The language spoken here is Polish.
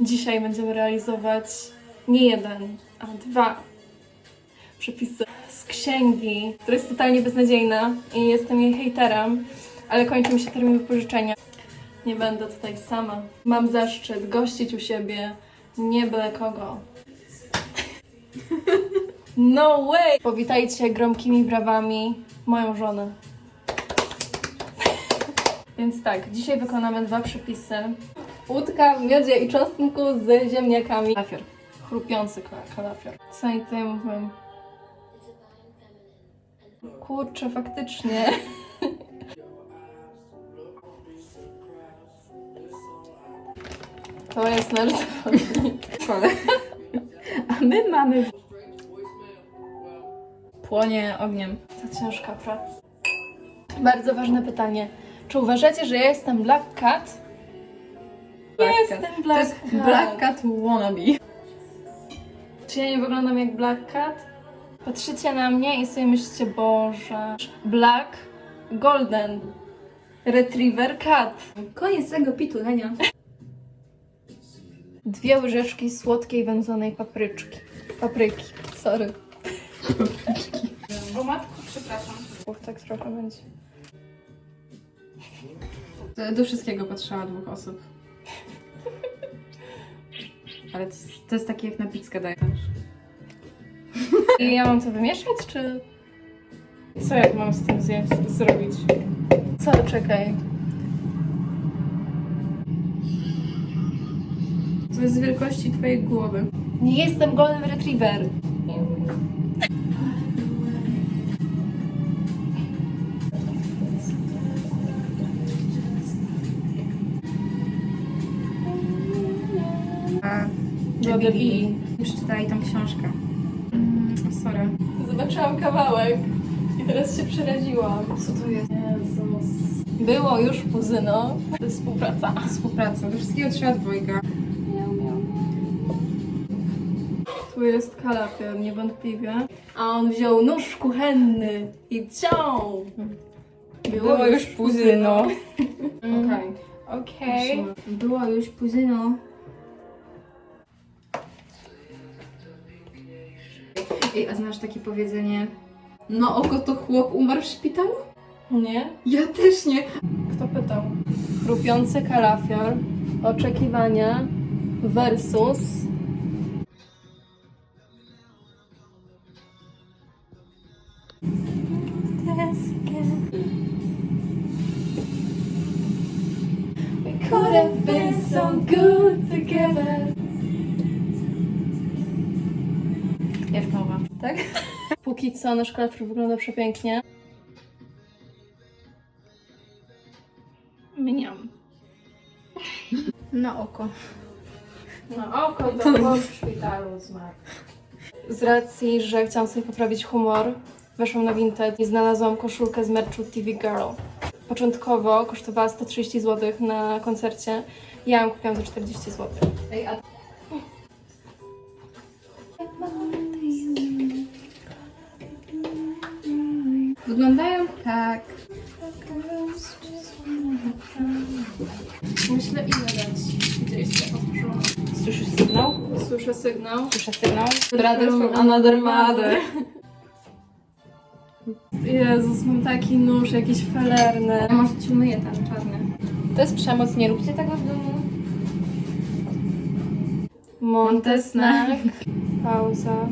Dzisiaj będziemy realizować nie jeden, a dwa przepisy z księgi, która jest totalnie beznadziejna i jestem jej hejterem, ale kończy mi się termin wypożyczenia. Nie będę tutaj sama. Mam zaszczyt gościć u siebie nie byle kogo. No way! Powitajcie gromkimi brawami moją żonę. Więc tak, dzisiaj wykonamy dwa przepisy. Łódka w miodzie i czosnku z ziemniakami. Kalafior. Chrupiący kalafior. Co oni tutaj mówią? Kurczę, faktycznie. To jest narysowanie. A my mamy... Płonie ogniem. To ciężka praca. Bardzo ważne pytanie. Czy uważacie, że ja jestem Black Cat? Black jestem Cat. Black to jest Cat. Black Cat wannabe. Czy ja nie wyglądam jak Black Cat? Patrzycie na mnie i sobie myślicie, Boże. Black, Golden, Retriever Cat. Koniec tego pitulenia. Dwie łyżeczki słodkiej wędzonej papryczki. Papryki, sorry. O matko, przepraszam. Uch, tak trochę będzie. Do wszystkiego potrzeba dwóch osób. Ale to jest, to jest takie jak na pizzkę dajesz. I ja mam to wymieszać, czy... Co jak mam z tym zjeść, zrobić? Co? Czekaj. To jest z wielkości twojej głowy. Nie jestem Golden Retriever. Dobry. i przeczytali tą książkę. Mm, sorry. Zobaczyłam kawałek i teraz się przeraziłam. Co to jest? Jezus. Było już kuzyno. To jest współpraca. Współpraca. Do wszystkiego trzeba dwojga. Tu jest kalafior, niewątpliwie. A on wziął nóż kuchenny i ciął. Było już puzyno. Okej. Okej. Było już puzyno. Ej, a znasz takie powiedzenie? No oko to chłop umarł w szpitalu? Nie? Ja też nie. Kto pytał? Chrupiący kalafior, oczekiwania versus... We could have been so good together. Tak? Póki co nasz kalafior wygląda przepięknie. Miniam. Na oko. No oko to w szpitalu zmarł. Z racji, że chciałam sobie poprawić humor, weszłam na Vinted i znalazłam koszulkę z merchu TV Girl. Początkowo kosztowała 130 zł na koncercie, ja ją kupiłam za 40 zł. Ej, a Wyglądają tak. Myślę ile dać. Się otworzyłam. Słyszysz sygnał? Słyszę sygnał. Słyszę sygnał? Brother from another mother. Jezus, mam taki nóż, jakiś felerny. A może ci umyję ten czarny. To jest przemoc, nie róbcie tego w domu. Montesnack. Pauza.